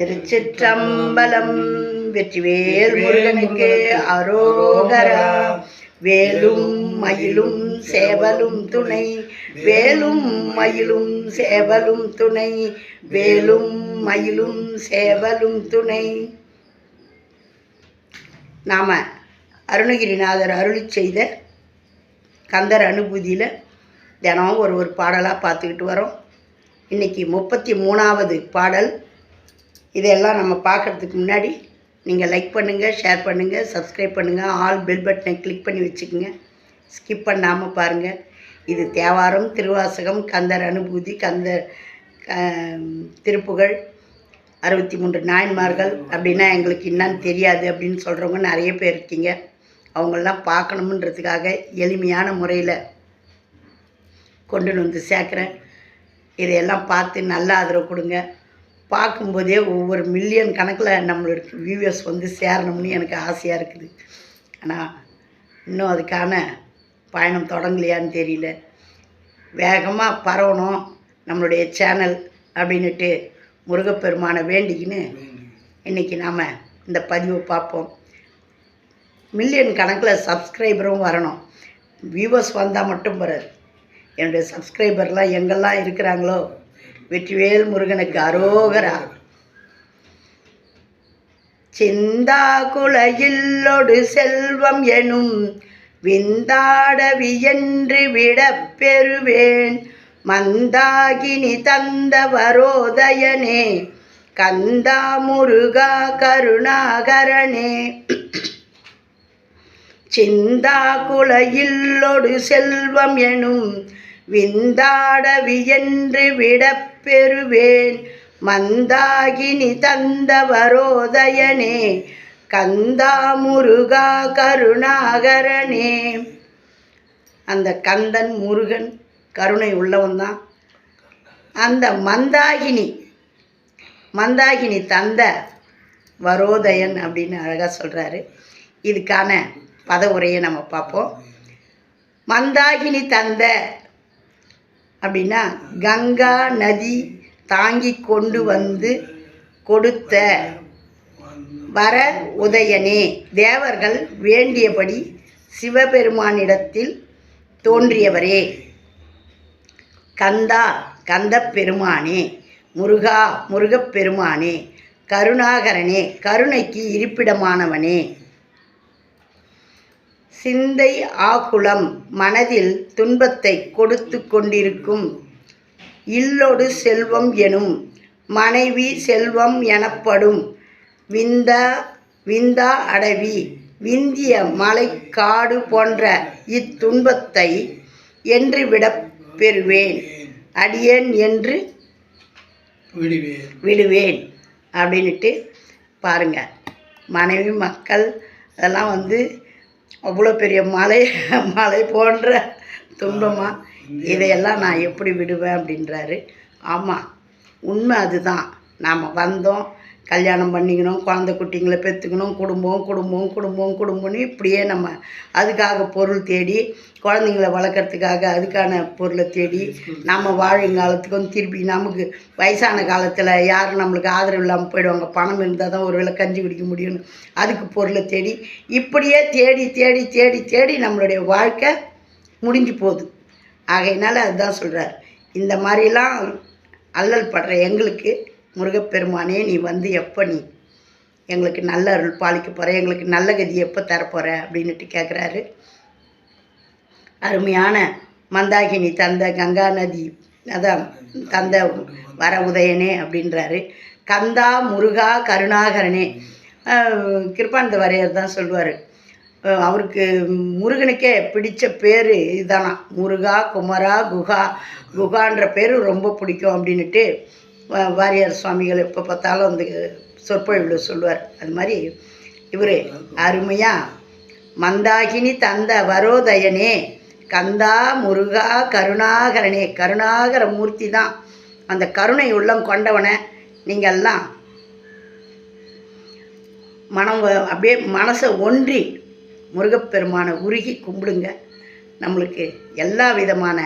திருச்சிற்றம்பலம் வெற்றிவேல் முருகனுக்கு அரோகரா. வேலும் மயிலும் சேவலும் துணை. வேலும் மயிலும் சேவலும் துணை. வேலும் மயிலும் சேவலும் துணை. நாம் அருணகிரிநாதர் அருளி செய்த கந்தர் அனுபூதியில் தினம் ஒரு ஒரு பாடலாக பார்த்துக்கிட்டு வரோம். இன்றைக்கி முப்பத்தி மூணாவது பாடல் இதையெல்லாம் நம்ம பார்க்குறதுக்கு முன்னாடி நீங்கள் லைக் பண்ணுங்கள் ஷேர் பண்ணுங்கள் சப்ஸ்கிரைப் பண்ணுங்கள் ஆல் பெல் பட்டனை கிளிக் பண்ணி வச்சுக்கோங்க. ஸ்கிப் பண்ணாமல் பாருங்கள் இது தேவாரம் திருவாசகம் கந்தர் அனுபூதி கந்தர் திருப்புகழ் அறுபத்தி மூன்று நாயன்மார்கள் அப்படின்னா எங்களுக்கு என்னன்னு தெரியாது அப்படின்னு சொல்கிறவங்க நிறைய பேர் இருக்கீங்க. அவங்களெலாம் பார்க்கணுமன்றதுக்காக எளிமையான முறையில் கொண்டு வந்து சேர்க்குறேன். இதையெல்லாம் பார்த்து நல்ல ஆதரவு கொடுங்க. பார்க்கும்போதே ஒவ்வொரு மில்லியன் கணக்கில் நம்மளுக்கு வியூவர்ஸ் வந்து சேரணும்னு எனக்கு ஆசையாக இருக்குது. ஆனால் இன்னும் அதுக்கான பயணம் தொடங்கலையான்னு தெரியல. வேகமாக பரவணும் நம்மளுடைய சேனல் அப்படின்னுட்டு முருகப்பெருமானை வேண்டிக்கின்னு இன்றைக்கி நாம் இந்த பதிவை பார்ப்போம். மில்லியன் கணக்கில் சப்ஸ்கிரைபரும் வரணும். வியூவர்ஸ் வந்தால் மட்டும் வராது என்னுடைய சப்ஸ்கிரைபர்லாம் எங்கெல்லாம் இருக்கிறாங்களோ வெற்றிவேல் முருகனுக்கு அரோகரா. சிந்தா குலையில்லொடு செல்வம் எனும் விந்தாடவி என்று விடப் பெறுவேன். மந்தாகினி தந்த வரோதயனே கந்தா முருகா கருணாகரனே. சிந்தா குலையில்லொடு செல்வம் எனும் விந்தாட வியன்று விடப்பெறுவேன். மந்தாகினி தந்த வரோதயனே கந்தா முருகா கருணாகரனே. அந்த கந்தன் முருகன் கருணை உள்ளவன் தான். அந்த மந்தாகினி மந்தாகினி தந்த வரோதயன் அப்படின்னு அழகாக சொல்கிறாரு இதுக்கான பத உரையை நம்ம பார்ப்போம். மந்தாகினி தந்த அப்படின்னா கங்கா நதி தாங்கி கொண்டு வந்து கொடுத்த வர உதயனே. தேவர்கள் வேண்டியபடி சிவபெருமானிடத்தில் தோன்றியவரே. கந்தா கந்தப் பெருமானே முருகா முருகப்பெருமானே கருணாகரனே கருணைக்கு இருப்பிடமானவனே. சிந்தை ஆகுலம் மனதில் துன்பத்தை கொடுத்து கொண்டிருக்கும். இல்லொடு செல்வம் எனும் மனைவி செல்வம் எனப்படும். விந்தா விந்தா அடவி விந்திய மலை காடு போன்ற இத்துன்பத்தை என்று விடப் பெறுவேன். அடியேன் என்று விடுவேன். விடுவேன். அப்படின்ட்டு பாருங்க. மனைவி மக்கள் அதெல்லாம் வந்து அவ்வளோ பெரிய மலை மலை போன்ற துன்பமாக இதையெல்லாம் நான் எப்படி விடுவேன் அப்படின்றாரு. ஆமாம் உண்மை அதுதான். நாம் வந்தோம் கல்யாணம் பண்ணிக்கணும் குழந்த குட்டிங்களை பெற்றுக்கணும் குடும்பம் குடும்பம் குடும்பம் குடும்பம்னு இப்படியே நம்ம அதுக்காக பொருள் தேடி குழந்தைங்கள வளர்க்குறதுக்காக அதுக்கான பொருளை தேடி நம்ம வாழுங்காலத்துக்கும் திருப்பி நமக்கு வயசான காலத்தில் யாரும் நம்மளுக்கு ஆதரவு இல்லாமல் போயிடுவாங்க. பணம் இருந்தால் தான் ஒரு வேளை கஞ்சி குடிக்க முடியும்னு. அதுக்கு பொருளை தேடி இப்படியே தேடி தேடி தேடி தேடி நம்மளுடைய வாழ்க்கை முடிஞ்சு போகுது. ஆகையினால அதுதான் சொல்கிறார் இந்த மாதிரிலாம் அல்லல் படுற எங்களுக்கு முருகப்பெருமானே நீ வந்து எப்போ நீ எங்களுக்கு நல்ல அருள் பாலிக்க போகிற எங்களுக்கு நல்ல கதி எப்போ தரப்போகிற அப்படின்னுட்டு கேட்குறாரு அருமையான மந்தாகினி தந்த கங்கா நதி அதான் தந்த வர உதயனே அப்படின்றாரு. கந்தா முருகா கருணாகரனே. கிருப்பானந்த வரையர் தான் சொல்லுவார் அவருக்கு முருகனுக்கே பிடித்த பேர் இதுதானா. முருகா குமரா குகா. குகான்ற பேர் ரொம்ப பிடிக்கும் அப்படின்னுட்டு வாரியார் சுவாமிகள் எப்போ பார்த்தாலும் அந்த சொற்பொழிவில் சொல்லுவார். அது மாதிரி இவர் அருமையாக மந்தாகினி தந்த வரோதயனே கந்தா முருகா கருணாகரனே கருணாகர மூர்த்தி தான். அந்த கருணை உள்ளம் கொண்டவனை நீங்கள்லாம். மனம் அப்படியே மனசை ஒன்றி முருகப்பெருமானை உருகி கும்பிடுங்க. நம்மளுக்கு எல்லா விதமான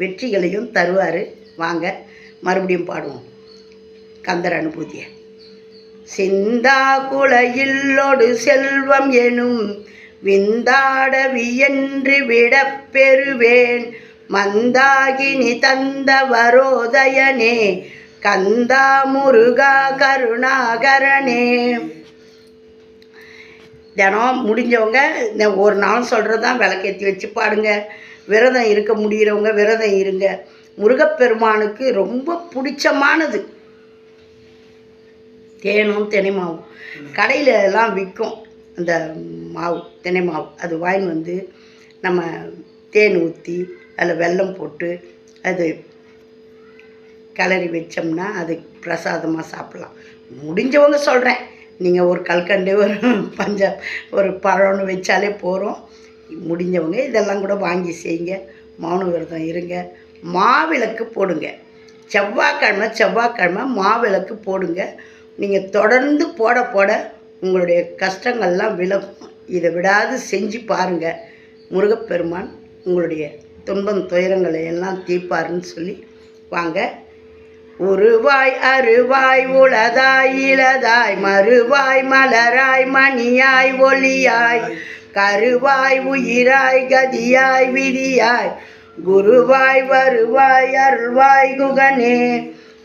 வெற்றிகளையும் தருவார். வாங்க மறுபடியும் பாடுவோம். கந்தர் அனுபூதியை. சிந்தா குலையில்லொடு செல்வம் எனும் விந்தாட வியன்று விடப் பெறுவேன். மந்தாகினி தந்த வரோதயனே கந்தா முருகா கருணாகரனே. தினம் முடிஞ்சவங்க இந்த ஒரு நாள் சொல்கிறது தான் விளக்கேற்றி வச்சு பாடுங்க. விரதம் இருக்க முடிகிறவங்க விரதம் இருங்க. முருகப்பெருமானுக்கு ரொம்ப பிடிச்சமானது. தேனும் தினை மாவும் கடையில் எல்லாம் விற்கும் அந்த மாவு தினை மாவு அது வாங்கி வந்து நம்ம தேன் ஊற்றி அதில் வெல்லம் போட்டு அது கிளறி வச்சோம்னா அது பிரசாதமாக சாப்பிட்லாம். முடிஞ்சவங்க சொல்கிறேன் நீங்கள் ஒரு கல்கண்டு ஒரு பஞ்ச ஒரு பழம்னு வச்சாலே போகிறோம் முடிஞ்சவங்க இதெல்லாம் கூட வாங்கி செய்யுங்க. மௌன விரதம் இருங்க. மாவிளக்கு போடுங்க. செவ்வாய்க்கிழமை செவ்வாய்க்கிழமை மாவிளக்கு போடுங்க. நீங்கள் தொடர்ந்து போட போட உங்களுடைய கஷ்டங்கள்லாம் விலகும். இதை விடாது செஞ்சு பாருங்கள் முருகப்பெருமான் உங்களுடைய துன்பம் துயரங்களை எல்லாம் தீர்ப்பாருன்னு சொல்லி வாங்க. உருவாய் அருவாய் உளதாய் இளதாய் மறுவாய் மலராய் மணியாய் ஒளியாய் கருவாய் உயிராய் கதியாய் விதியாய் குருவாய் வருவாய் அருள்வாய் குகனே